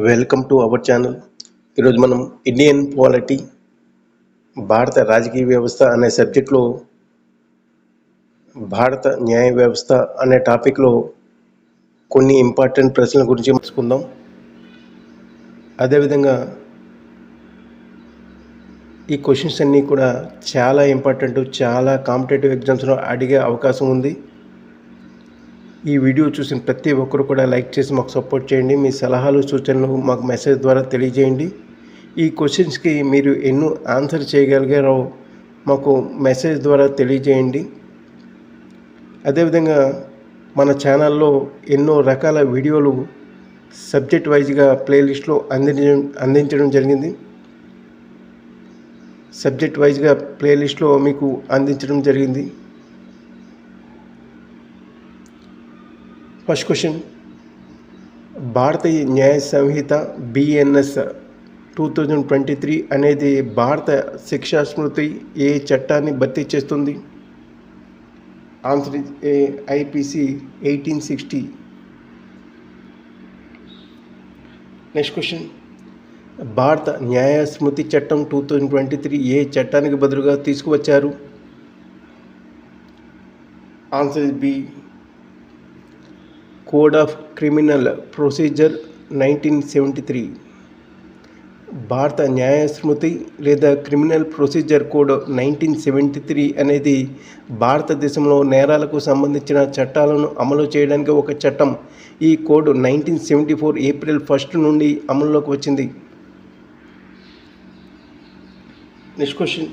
Welcome to our channel. ఈరోజు మనం Indian polity భారత రాజకీయ వ్యవస్థ అనే సబ్జెక్ట్లో భారత న్యాయ వ్యవస్థ అనే టాపిక్లో కొన్ని ఇంపార్టెంట్ ప్రశ్నల గురించి తెలుసుకుందాం. అదేవిధంగా ఈ క్వశ్చన్స్ అన్నీ కూడా చాలా ఇంపార్టెంట్ చాలా కాంపిటేటివ్ ఎగ్జామ్స్లో అడిగే అవకాశం ఉంది. ఈ వీడియో చూసిన ప్రతి ఒక్కరు కూడా లైక్ చేసి మాకు సపోర్ట్ చేయండి. మీ సలహాలు సూచనలు మాకు మెసేజ్ ద్వారా తెలియజేయండి. ఈ క్వశ్చన్స్కి మీరు ఎన్నో ఆన్సర్ చేయగలిగారో మాకు మెసేజ్ ద్వారా తెలియజేయండి. అదేవిధంగా మన ఛానల్లో ఎన్నో రకాల వీడియోలు సబ్జెక్ట్ వైజ్గా ప్లేలిస్ట్లో అందించడం అందించడం జరిగింది. సబ్జెక్ట్ వైజ్గా ప్లేలిస్ట్లో మీకు అందించడం జరిగింది. First question Bharatiya Nyaya Sanhita BNS two thousand twenty three అనేది భారత శిక్షా స్మృతి ఏ చట్టాన్ని భర్తీ చేస్తుంది? Answer A IPC eighteen sixty next question భారత న్యాయ స్మృతి చట్టం టూ థౌజండ్ ట్వంటీ త్రీ ఏ చట్టానికి బదులుగా తీసుకువచ్చారు? Answer B code of criminal procedure nineteen seventy three. భారత న్యాయ స్మృతి లేదా criminal procedure code nineteen seventy three అనేది భారతదేశంలో నేరాలకు సంబంధించిన చట్టాలను అమలు చేయడానికి ఒక చట్టం. ఈ code nineteen seventy four April first నుండి అమల్లోకి వచ్చింది. Next question.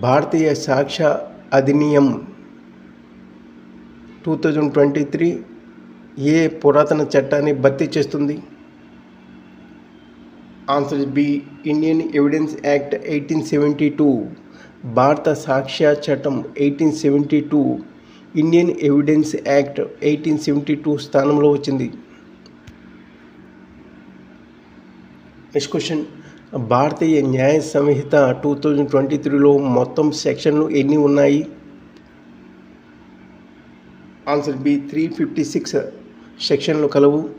Bharatiya Sakshya Adhiniyam two thousand twenty three ఏ పురాతన చట్టాన్ని భర్తీ చేస్తుంది? Answer B Indian Evidence Act eighteen seventy two భారత సాక్ష్య చట్టం eighteen seventy two Indian Evidence Act eighteen seventy two స్థానంలో వచ్చింది. నెక్స్ట్ క్వశ్చన్ భారతీయ న్యాయ సంహిత టూ థౌజండ్ ట్వంటీ త్రీలో మొత్తం సెక్షన్లు ఎన్ని ఉన్నాయి? Answer B three fifty six సెక్షన్లు కలవు.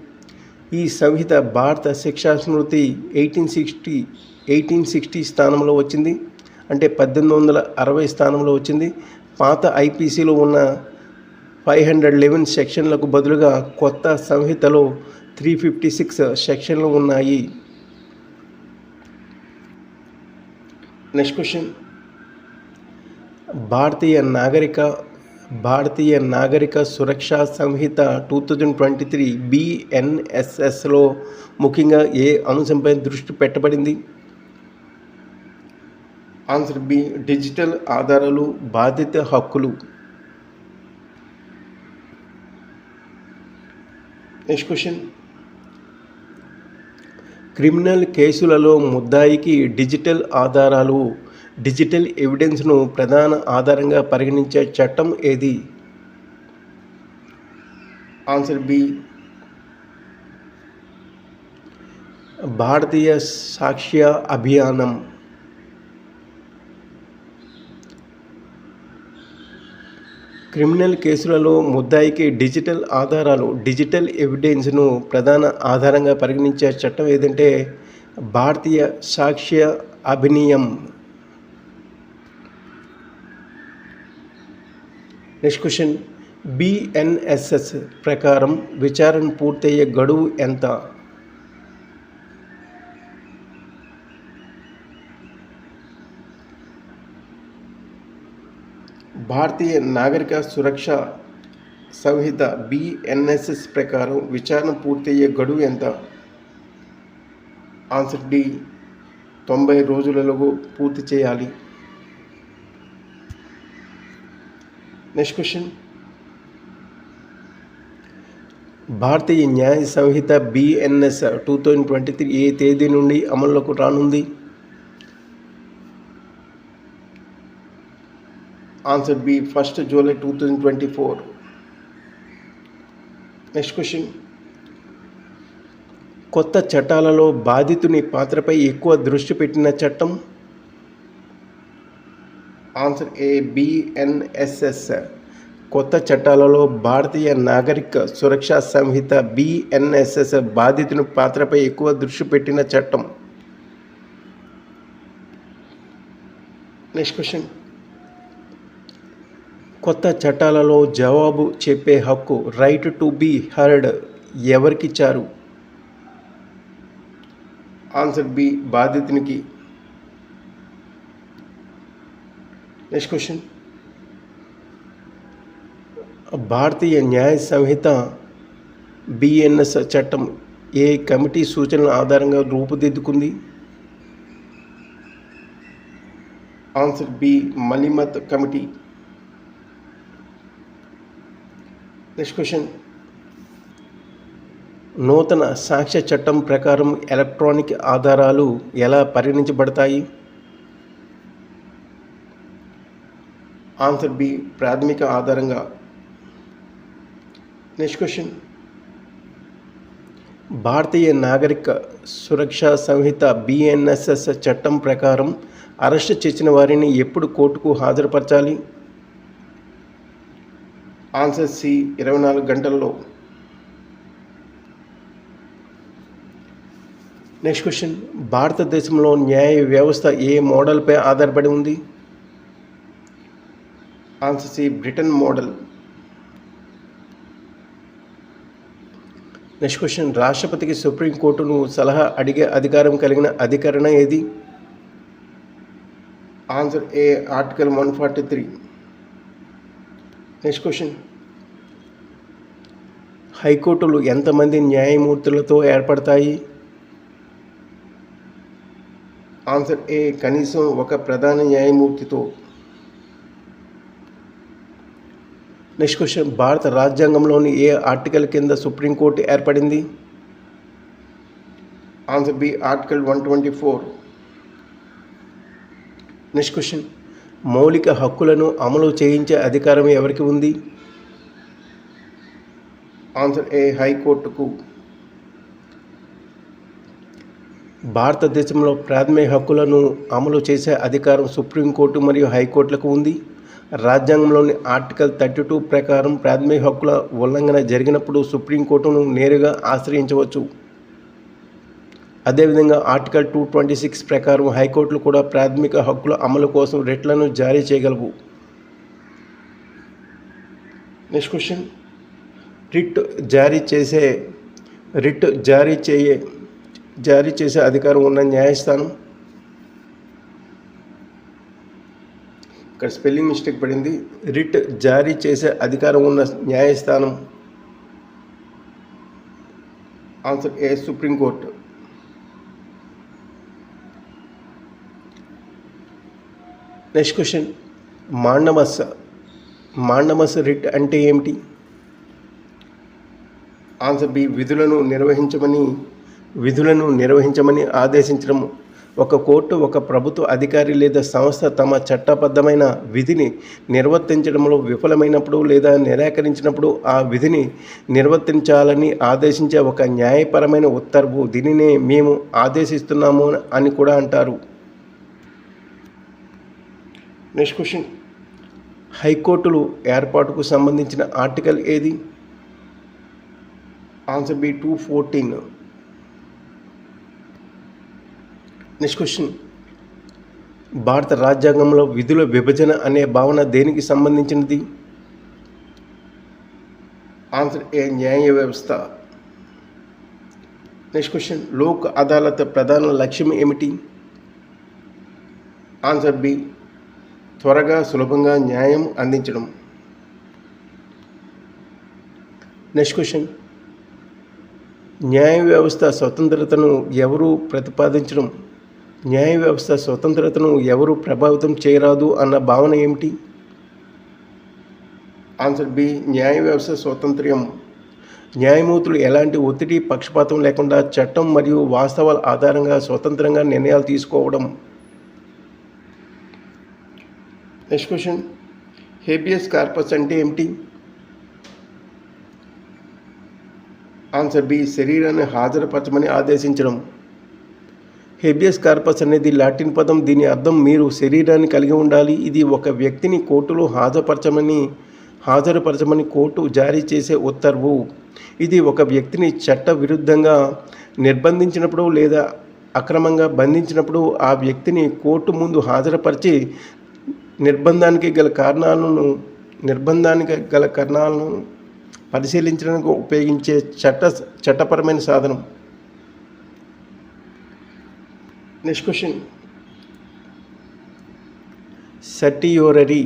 ఈ సంహిత భారత శిక్షా స్మృతి ఎయిటీన్ సిక్స్టీ ఎయిటీన్ సిక్స్టీ స్థానంలో వచ్చింది. అంటే పద్దెనిమిది వందల అరవై స్థానంలో వచ్చింది. పాత ఐపీసీలో ఉన్న ఫైవ్ హండ్రెడ్ లెవెన్ సెక్షన్లకు బదులుగా కొత్త సంహితలో త్రీ ఫిఫ్టీ సిక్స్ సెక్షన్లు ఉన్నాయి. Next question. భారతీయ Nagarik Bharatiya Nagarik Suraksha Sanhita two thousand twenty three బిఎన్ఎస్ఎస్లో ముఖ్యంగా ఏ అంశంపై దృష్టి పెట్టబడింది? ఆన్సర్ బి డిజిటల్ ఆధారాలు బాధిత హక్కులు. నెక్స్ట్ క్వశ్చన్ క్రిమినల్ కేసులలో ముద్దాయికి డిజిటల్ ఆధారాలు డిజిటల్ ఎవిడెన్స్ను ప్రధాన ఆధారంగా పరిగణించే చట్టం ఏది? Answer B Bharatiya Sakshya Abhiyanam. Criminal కేసులలో ముద్దాయికి డిజిటల్ ఆధారాలు డిజిటల్ ఎవిడెన్స్ను ప్రధాన ఆధారంగా పరిగణించే చట్టం ఏదంటే భారతీయ సాక్ష్య అభినయం. నెక్స్ట్ క్వశ్చన్ బిఎన్ఎస్ఎస్ ప్రకారం విచారణ పూర్తయ్యే గడువు ఎంత? భారతీయ నాగరిక సురక్ష సంహిత బిఎన్ఎస్ఎస్ ప్రకారం విచారణ పూర్తయ్యే గడువు ఎంత? ఆన్సర్ డి తొంభై రోజులలో పూర్తి చేయాలి. Next question Bharatiya Nyaya Sanhita BNS two thousand twenty three ఏ తేదీ నుండి అమల్లోకి రానుంది? Answer B first July two thousand twenty four next question కొత్త చట్టాలలో బాధితుని పాత్రపై ఎక్కువ దృష్టి పెట్టిన చట్టం? ఆన్సర్ ఏ బిఎన్ఎస్ఎస్ కొత్త చట్టాలలో భారతీయ నాగరిక సురక్షా సంహిత బిఎన్ఎస్ఎస్ బాధితుని పాత్రపై ఎక్కువ దృష్టి పెట్టిన చట్టం. నెక్స్ట్ క్వశ్చన్ కొత్త చట్టాలలో జవాబు చెప్పే హక్కు రైట్ టు బీ హర్డ్ ఎవరికిచ్చారు answer B బాధితునికి next question Bharatiya Nyaya Sanhita BNS చట్టం ఏ కమిటీ సూచనల ఆధారంగా రూపుదిద్దుకుంది? Answer B Malimath committee. Next question నూతన సాక్ష్య చట్టం ప్రకారం ఎలక్ట్రానిక్ ఆధారాలు ఎలా పరిగణించబడతాయి? ఆన్సర్ బి ప్రాథమిక ఆధారంగా. నెక్స్ట్ క్వశ్చన్ భారతీయ నాగరిక సురక్షా సంహిత బిఎన్ఎస్ఎస్ చట్టం ప్రకారం అరెస్ట్ చేసిన వారిని ఎప్పుడు కోర్టుకు హాజరుపరచాలి? ఆన్సర్ సి ఇరవై నాలుగు గంటల్లో. నెక్స్ట్ క్వశ్చన్ భారతదేశంలో న్యాయ వ్యవస్థ ఏ మోడల్పై ఆధారపడి ఉంది? Answer C Britain model next question రాష్ట్రపతికి సుప్రీంకోర్టును సలహా అడిగే అధికారం కలిగిన అధికరణ ఏది answer A article one forty three next question హైకోర్టులు ఎంతమంది న్యాయమూర్తులతో ఏర్పడతాయి? ఆన్సర్ ఏ కనీసం ఒక ప్రధాన న్యాయమూర్తితో. నెక్స్ట్ క్వశ్చన్ భారత రాజ్యాంగంలోని ఏ ఆర్టికల్ కింద సుప్రీంకోర్టు ఏర్పడింది? Answer B article one twenty four next question మౌలిక హక్కులను అమలు చేయించే అధికారం ఎవరికి ఉంది? ఆన్సర్ ఏ హైకోర్టుకు భారతదేశంలో ప్రాథమిక హక్కులను అమలు చేసే అధికారం సుప్రీంకోర్టు మరియు హైకోర్టులకు ఉంది. రాజ్యాంగంలోని ఆర్టికల్ థర్టీ టూ ప్రకారం ప్రాథమిక హక్కుల ఉల్లంఘన జరిగినప్పుడు సుప్రీంకోర్టును నేరుగా ఆశ్రయించవచ్చు. అదేవిధంగా ఆర్టికల్ టూ ట్వంటీ సిక్స్ ప్రకారం హైకోర్టులు కూడా ప్రాథమిక హక్కుల అమలు కోసం రిట్లను జారీ చేయగలవు. Next question. రిట్ జారీ చేసే రిట్ జారీ చేయే జారీ చేసే అధికారం ఉన్న న్యాయస్థానం ఇక్కడ స్పెల్లింగ్ మిస్టేక్ పడింది. రిట్ జారీ చేసే అధికారం ఉన్న న్యాయస్థానం answer A supreme court next question. Mandamus. Mandamus writ అంటే ఏమిటి? ఆన్సర్ బి విధులను నిర్వహించమని విధులను నిర్వహించమని ఆదేశించడం ఒక కోర్టు ఒక ప్రభుత్వ అధికారి లేదా సంస్థ తమ చట్టబద్ధమైన విధిని నిర్వర్తించడంలో విఫలమైనప్పుడు లేదా నిరాకరించినప్పుడు ఆ విధిని నిర్వర్తించాలని ఆదేశించే ఒక న్యాయపరమైన ఉత్తర్వు దీనినే మేము ఆదేశిస్తున్నాము అని కూడా అంటారు. నెక్స్ట్ క్వశ్చన్ హైకోర్టులు ఏర్పాటుకు సంబంధించిన ఆర్టికల్ ఏది? Answer B two fourteen next question భారత రాజ్యాంగంలో విధుల విభజన అనే భావన దేనికి సంబంధించినది? ఆన్సర్ ఏ న్యాయ వ్యవస్థ. నెక్స్ట్ క్వశ్చన్ లోక్ అదాలత్ ప్రధాన లక్ష్యం ఏమిటి? ఆన్సర్ బి త్వరగా సులభంగా న్యాయం అందించడం. నెక్స్ట్ క్వశ్చన్ న్యాయ వ్యవస్థ స్వతంత్రతను ఎవరు ప్రతిపాదించడం? న్యాయ వ్యవస్థ స్వతంత్రతను ఎవరు ప్రభావితం చేయరాదు అన్న భావన ఏమిటి? ఆన్సర్ బి న్యాయ వ్యవస్థ స్వాతంత్ర్యం. న్యాయమూర్తులు ఎలాంటి ఒత్తిడి పక్షపాతం లేకుండా చట్టం మరియు వాస్తవాల ఆధారంగా స్వతంత్రంగా నిర్ణయాలు తీసుకోవడం? నెక్స్ట్ క్వశ్చన్ హేబియస్ కార్పస్ అంటే ఏమిటి? ఆన్సర్ బి శరీరాన్ని హాజరుపరచమని ఆదేశించడం. హెబియస్ కార్పస్ అనేది లాటిన్ పదం. దీని అర్థం మీరు శరీరాన్ని కలిగి ఉండాలి. ఇది ఒక వ్యక్తిని కోర్టులో హాజరుపరచమని హాజరుపరచమని కోర్టు జారీ చేసే ఉత్తర్వు. ఇది ఒక వ్యక్తిని చట్ట విరుద్ధంగా నిర్బంధించినప్పుడు లేదా అక్రమంగా బంధించినప్పుడు ఆ వ్యక్తిని కోర్టు ముందు హాజరుపరిచి నిర్బంధానికి గల కారణాలను నిర్బంధానికి గల కారణాలను పరిశీలించడానికి ఉపయోగించే చట్ట చట్టపరమైన సాధనం. నెక్స్ట్ క్వశ్చన్ సర్టియోరరీ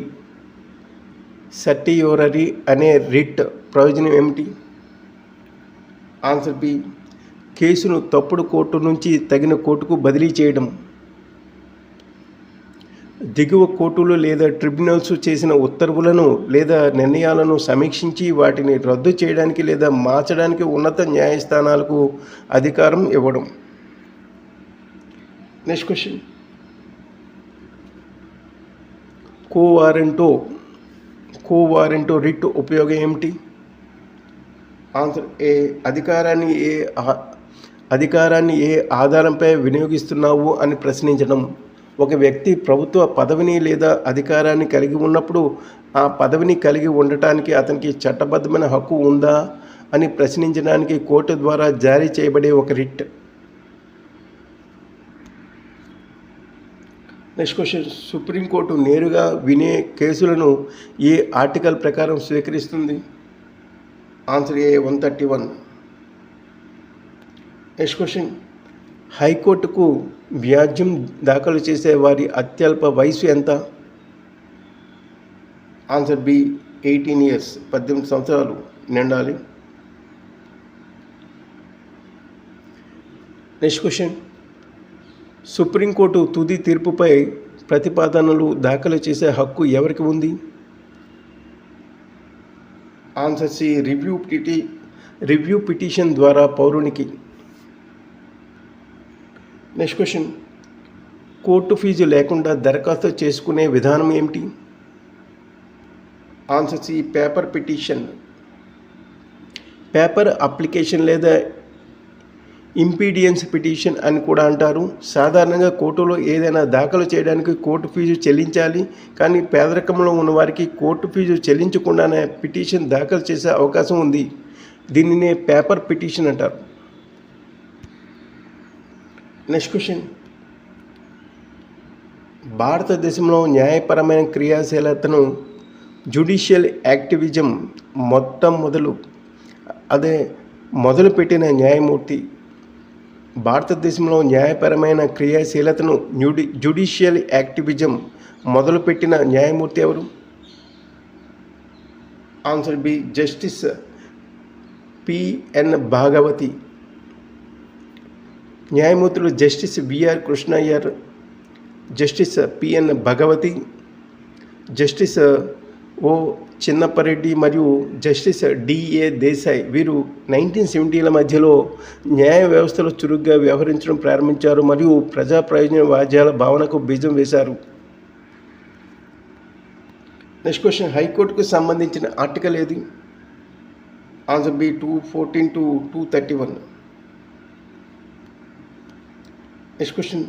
సర్టియోరరీ అనే రిట్ ప్రయోజనం ఏమిటి? ఆన్సర్ బి కేసును తప్పుడు కోర్టు నుంచి తగిన కోర్టుకు బదిలీ చేయడం. దిగువ కోర్టులు లేదా ట్రిబ్యునల్స్ చేసిన ఉత్తర్వులను లేదా నిర్ణయాలను సమీక్షించి వాటిని రద్దు చేయడానికి లేదా మార్చడానికి ఉన్నత న్యాయస్థానాలకు అధికారం ఇవ్వడం. Next question quo warranto quo warranto writ ఉపయోగం ఏమిటి? ఆన్సర్ ఏ అధికారాన్ని ఏ అధికారాన్ని ఏ ఆధారంపై వినియోగిస్తున్నావు అని ప్రశ్నించడం. ఒక వ్యక్తి ప్రభుత్వ పదవిని లేదా అధికారాన్ని కలిగి ఉన్నప్పుడు ఆ పదవిని కలిగి ఉండటానికి అతనికి చట్టబద్ధమైన హక్కు ఉందా అని ప్రశ్నించడానికి కోర్టు ద్వారా జారీ చేయబడే ఒక రిట్ నెక్స్ట్ క్వశ్చన్ సుప్రీంకోర్టు నేరుగా వినే కేసులను ఏ ఆర్టికల్ ప్రకారం స్వీకరిస్తుంది? Answer A one thirty one next question హైకోర్టుకు వ్యాజ్యం దాఖలు చేసే వారి అత్యల్ప వయసు ఎంత? ఆన్సర్ బి ఎయిటీన్ ఇయర్స్ పద్దెనిమిది సంవత్సరాలు నిండాలి. నెక్స్ట్ క్వశ్చన్ సుప్రీంకోర్టు తుది తీర్పుపై ప్రతిపాదనలు దాఖలు చేసే హక్కు ఎవరికి ఉంది? ఆన్సర్ సి రివ్యూ పిటి రివ్యూ పిటిషన్ ద్వారా పౌరునికి. Next question. కోర్టు ఫీజు లేకుండా దరఖాస్తు చేసుకునే విధానం ఏమిటి? Answer C paper petition. Paper application లేదా ఇంపీడియన్స్ పిటిషన్ అని కూడా అంటారు. సాధారణంగా కోర్టులో ఏదైనా దాఖలు చేయడానికి కోర్టు ఫీజు చెల్లించాలి. కానీ పేదరికంలో ఉన్న వారికి కోర్టు ఫీజు చెల్లించకుండానే పిటిషన్ దాఖలు చేసే అవకాశం ఉంది. దీనినే పేపర్ పిటిషన్ అంటారు. నెక్స్ట్ క్వశ్చన్ భారతదేశంలో న్యాయపరమైన క్రియాశీలతను జ్యుడిషియల్ యాక్టివిజం మొత్తం మొదలు అదే మొదలుపెట్టిన న్యాయమూర్తి భారతదేశంలో న్యాయపరమైన క్రియాశీలతను న్యూడి జ్యుడిషియల్ యాక్టివిజం మొదలుపెట్టిన న్యాయమూర్తి ఎవరు? Answer B justice P N Bhagwati. న్యాయమూర్తులు justice V R Krishna Iyer justice P N Bhagwati justice O Chinnappa Reddy మరియు జస్టిస్ డిఏ దేశాయ్ వీరు నైన్టీన్ సెవెంటీల మధ్యలో న్యాయ వ్యవస్థలో చురుగ్గా వ్యవహరించడం ప్రారంభించారు మరియు ప్రజా ప్రయోజన వాద్యాల భావనకు బీజం వేశారు. Next question. హైకోర్టుకు సంబంధించిన ఆర్టికల్ ఏది? Answer B two fourteen to two thirty one. Next question.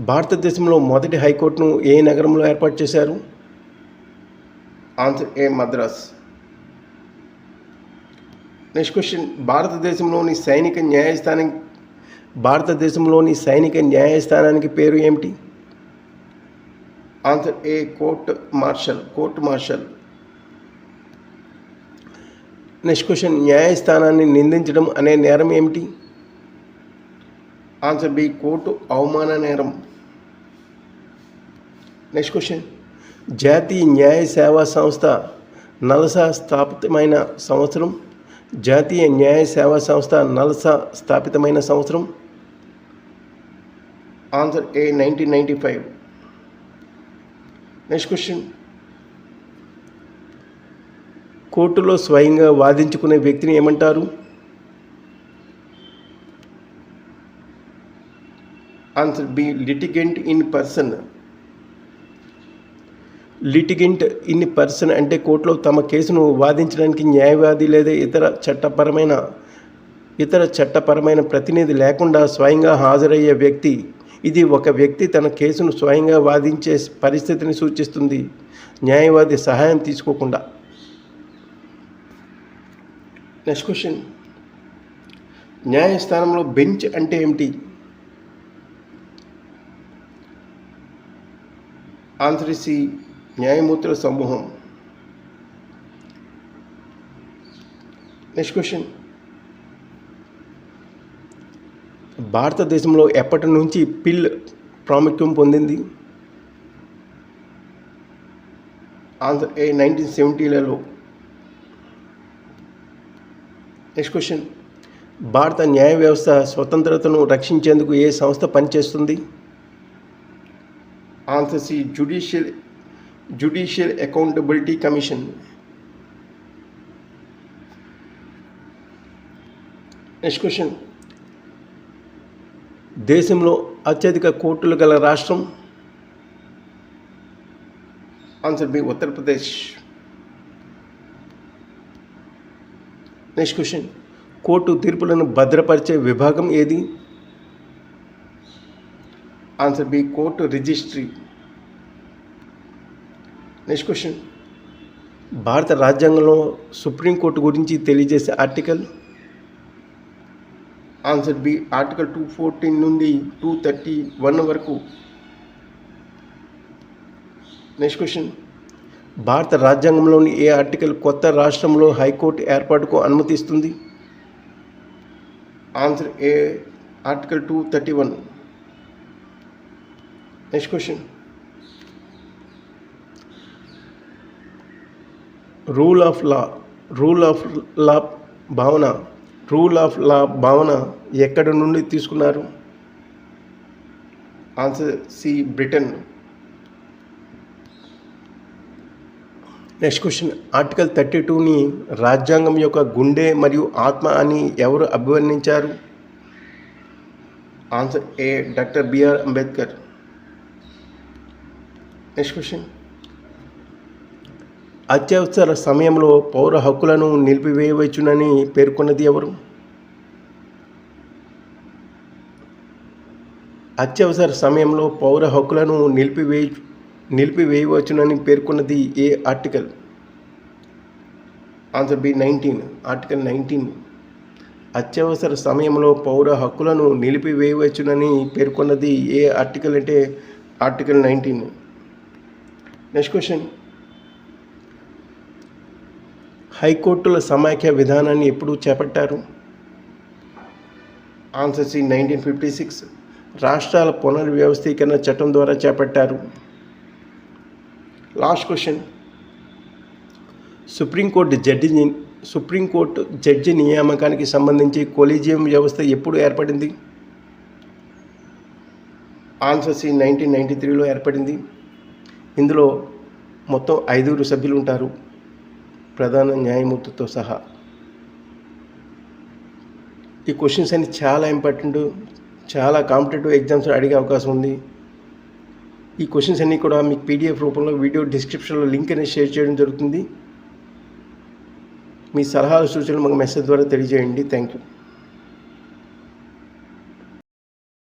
భారతదేశంలో మొదటి హైకోర్టును ఏ నగరంలో ఏర్పాటు చేశారు? Answer A Madras? Next question. భారతదేశంలోని సైనిక న్యాయస్థానం భారతదేశంలోని సైనిక న్యాయస్థానానికి పేరు ఏమిటి? Answer A court martial court martial. Next question. న్యాయస్థానాన్ని నిందించడం అనే నేరం ఏమిటి? ఆన్సర్ బి కోర్టు అవమాన నేరం నెక్స్ట్ క్వశ్చన్. జాతీయ న్యాయ సేవా సంస్థ నలసా స్థాపితమైన సంవత్సరం జాతీయ న్యాయ సేవా సంస్థ నలసా స్థాపితమైన సంవత్సరం. Answer A nineteen ninety five next question కోర్టులో స్వయంగా వాదించుకునే వ్యక్తిని ఏమంటారు? Answer B litigant in person litigant in person అంటే కోర్టులో తమ కేసును వాదించడానికి న్యాయవాది లేదా ఇతర చట్టపరమైన ఇతర చట్టపరమైన ప్రతినిధి లేకుండా స్వయంగా హాజరయ్యే వ్యక్తి ఇది ఒక వ్యక్తి తన కేసును స్వయంగా వాదించే పరిస్థితిని సూచిస్తుంది. న్యాయవాది సహాయం తీసుకోకుండా. Next question. న్యాయస్థానంలో బెంచ్ అంటే ఏమిటి? ఆన్సర్ సి న్యాయమూర్తుల సమూహం. నెక్స్ట్ క్వశ్చన్ భారతదేశంలో ఎప్పటి నుంచి పిల్ ప్రాముఖ్యం పొందింది? ఆంధ్ర ఏ నైన్టీన్ సెవెంటీలలో నెక్స్ట్ క్వశ్చన్ భారత న్యాయ వ్యవస్థ స్వతంత్రతను రక్షించేందుకు ఏ సంస్థ పనిచేస్తుంది? Answer C judicial judicial accountability commission next question దేశంలో అత్యధిక కోర్టులు గల రాష్ట్రం? Answer B Uttar Pradesh next question court తీర్పులను భద్రపరిచే విభాగం ఏది? Answer B court registry. Next question భారత రాజ్యాంగంలో సుప్రీంకోర్టు గురించి తెలియజేసే article? Answer B article two fourteen నుండి టూ థర్టీ వన్ వరకు. నెక్స్ట్ క్వశ్చన్ భారత రాజ్యాంగంలోని ఏ ఆర్టికల్ కొత్త రాష్ట్రంలో హైకోర్టు ఏర్పాటుకు అనుమతిస్తుంది? Answer A article two thirty one next question rule of law rule of law భావన రూల్ ఆఫ్ లా భావన ఎక్కడి నుండి తీసుకున్నారు? Answer C Britain. Next question. Article thirty టూని రాజ్యాంగం యొక్క గుండె మరియు ఆత్మ అని ఎవరు అభివర్ణించారు? Answer A doctor B R Ambedkar. Next question. అత్యవసర సమయంలో పౌర హక్కులను నిలిపివేయవచ్చునని పేర్కొన్నది ఎవరు? అత్యవసర సమయంలో పౌర హక్కులను నిలిపివేయ నిలిపివేయవచ్చునని పేర్కొన్నది ఏ article? Answer B nineteen article nineteen. అత్యవసర సమయంలో పౌర హక్కులను నిలిపివేయవచ్చునని పేర్కొన్నది ఏ ఆర్టికల్ అంటే ఆర్టికల్ నైన్టీన్. నెక్స్ట్ క్వశ్చన్ హైకోర్టుల సమాఖ్య విధానాన్ని ఎప్పుడు చేపట్టారు? Answer C nineteen fifty six. రాష్ట్రాల పునర్వ్యవస్థీకరణ చట్టం ద్వారా చేపట్టారు. Last question. Supreme court judge supreme court judge నియామకానికి సంబంధించి కొలీజియం వ్యవస్థ ఎప్పుడు ఏర్పడింది? ఆన్సర్ సి నైన్టీన్ నైంటీ త్రీలో ఏర్పడింది. ఇందులో మొత్తం ఐదుగురు సభ్యులు ఉంటారు. ప్రధాన న్యాయమూర్తితో సహా. ఈ క్వశ్చన్స్ అన్ని చాలా ఇంపార్టెంట్ చాలా కాంపిటేటివ్ ఎగ్జామ్స్ అడిగే అవకాశం ఉంది. ఈ క్వశ్చన్స్ అన్నీ కూడా మీకు పీడిఎఫ్ రూపంలో వీడియో డిస్క్రిప్షన్లో లింక్ అనేది షేర్ చేయడం జరుగుతుంది. మీ సలహాలు సూచనలు మాకు మెసేజ్ ద్వారా తెలియజేయండి. Thank you